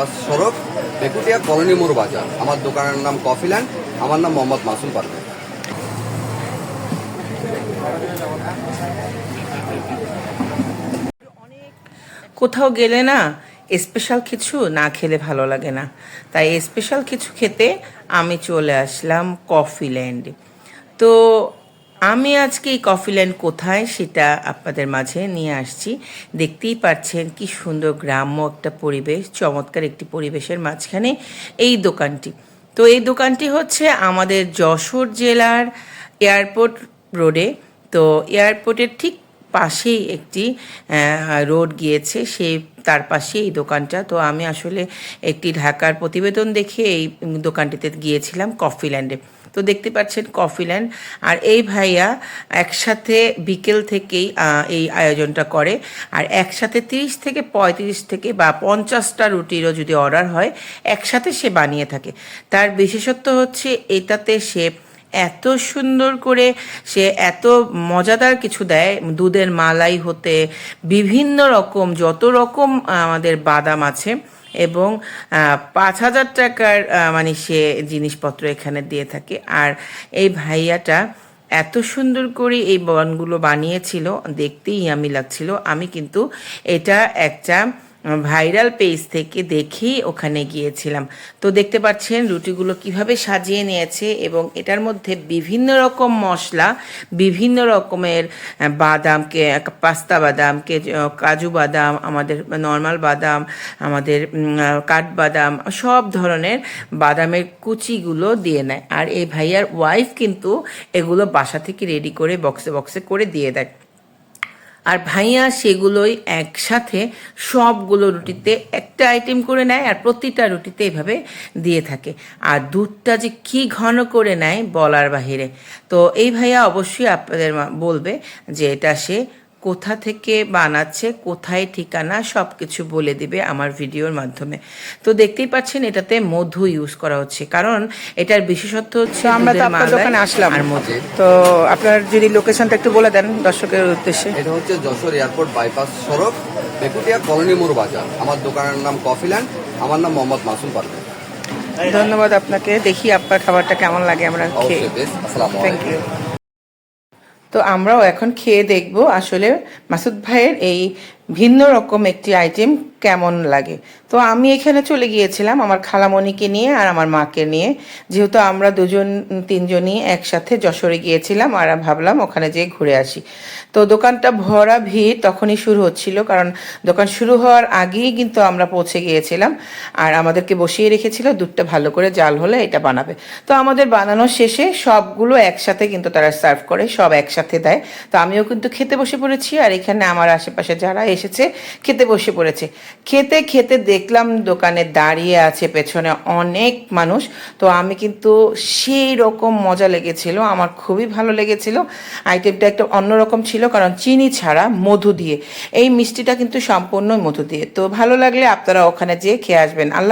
Bypass সড়ক Bekutia colony মোড় বাজার। আমার দোকানের নাম কফিল্যান্ড, আমার নাম মোহাম্মদ মাসুম পারভেজ। কোথাও গেলে না স্পেশাল কিছু না খেলে ভালো লাগে না। তাই স্পেশাল কিছু খেতে আমি চলে আসলাম কফি ল্যান্ডে তো আমি আজকে এই কফি ল্যান্ড কোথায় সেটা আপনাদের মাঝে নিয়ে আসছি। দেখতেই পাচ্ছেন কি সুন্দর গ্রাম্য একটা পরিবেশ, চমৎকার একটি পরিবেশের মাঝখানে এই দোকানটি। তো এই দোকানটি হচ্ছে আমাদের যশোর জেলার এয়ারপোর্ট রোডে। তো এয়ারপোর্টের ঠিক পাশেই একটি রোড গিয়েছে, সে তার পাশে এই দোকানটা। তো আমি আসলে একটি ঢাকার প্রতিবেদন দেখে এই দোকানটিতে গিয়েছিলাম, কফি ল্যান্ডে। তো দেখতে পাচ্ছেন কফি ল্যান্ড। আর এই ভাইয়া একসাথে বিকেল থেকেই এই আয়োজনটা করে। আর একসাথে তিরিশ থেকে পঁয়ত্রিশ থেকে বা পঞ্চাশটা রুটিরও যদি অর্ডার হয়, একসাথে সে বানিয়ে থাকে। তার বিশেষত্ব হচ্ছে, এটাতে সে এত সুন্দর করে সে এত মজাদার কিছু দেয়, দুধের মালাই হতে, বিভিন্ন রকম, যত রকম আমাদের বাদাম আছে এবং পাঁচ হাজার টাকার মানে সে জিনিসপত্র এখানে দিয়ে থাকে। আর এই ভাইয়াটা এত সুন্দর করে এই বনগুলো বানিয়েছিল, দেখতেই আমি লাগছিল। আমি কিন্তু এটা একটা ভাইরাল পেজ থেকে দেখেই ওখানে গিয়েছিলাম। তো দেখতে পাচ্ছেন রুটিগুলো কীভাবে সাজিয়ে নিয়েছে এবং এটার মধ্যে বিভিন্ন রকম মশলা বিভিন্ন রকমের আহ, বাদাম কে পাস্তা বাদাম কে কাজু বাদাম আমাদের নর্মাল বাদাম আমাদের কাঠবাদাম সব ধরনের বাদামের কুচিগুলো দিয়ে নেয়। আর এই ভাইয়ার ওয়াইফ কিন্তু এগুলো বাসা থেকে রেডি করে বক্সে বক্সে করে দিয়ে দেয়। আর ভাইয়া সেগুলোই একসাথে সবগুলো রুটিতে একটা আইটেম করে নেয় আর প্রতিটা রুটিতে এভাবে দিয়ে থাকে। আর দুধটা যে কি ঘন করে নেয় বলার বাহিরে। তো এই ভাইয়া অবশ্যই আপনাদের বলবে যে এটা সে কোথা থেকে বানাচ্ছে কোথায় ঠিকানা সব কিছু বলে দিবে আমার ভিডিওর মাধ্যমে। তো দেখতেই পাচ্ছেন এটাতে মধু ইউজ করা হচ্ছে। কারণ এটার বিশেষত্ব হচ্ছে আমরা তো আপনার দোকানে আসলাম। আর মধু। তো আপনার যদি লোকেশনটা একটু বলে দেন দর্শকের উদ্দেশ্যে। এটা হচ্ছে যশোর এয়ারপোর্ট বাইপাস সড়ক বেকুটিয়া কলোনি মোড় বাজার। আমার দোকানের নাম কফিল্যান্ড আমার নাম মোহাম্মদ মাসুম পারভেজ। ধন্যবাদ আপনাকে। দেখি আপনার খাবারটা কেমন লাগে আমরা খেয়ে। থ্যাংক ইউ তো আমরাও এখন খেয়ে দেখব আসলে মাসুদ ভাইয়ের এই ভিন্ন রকম একটি আইটেম কেমন লাগে? তো আমি এখানে চলে গিয়েছিলাম আমার খালামণিকে নিয়ে আর আমার মাকে নিয়ে। যেহেতু আমরা দুজন, তিনজনই একসাথে যশোরে গিয়েছিলাম, আর ভাবলাম ওখানে যেয়ে ঘুরে আসি। তো দোকানটা ভরা ভিড় তখনই শুরু হচ্ছিল, কারণ দোকান শুরু হওয়ার আগেই কিন্তু আমরা পৌঁছে গিয়েছিলাম। আর আমাদেরকে বসিয়ে রেখেছিল, দুধটা ভালো করে জাল হলে এটা বানাবে। তো আমাদের বানানো শেষে সবগুলো একসাথে কিন্তু তারা সার্ভ করে, সব একসাথে দেয়। তো আমিও কিন্তু খেতে বসে পড়েছি, আর এখানে আমার আশেপাশে যারা এসেছে, খেতে বসে পড়েছে। খেতে খেতে দেখলাম দোকানে দাঁড়িয়ে আছে পেছনে অনেক মানুষ। তো আমি কিন্তু সেই রকম মজা লেগেছিল, আমার খুবই ভালো লেগেছিল। আইটেমটা একটা অন্যরকম ছিল, কারণ চিনি ছাড়া মধু দিয়ে। এই মিষ্টিটা কিন্তু সম্পূর্ণ মধু দিয়ে। তো ভালো লাগলে আপনারা ওখানে যেয়ে খেয়ে আসবেন। আল্লাহ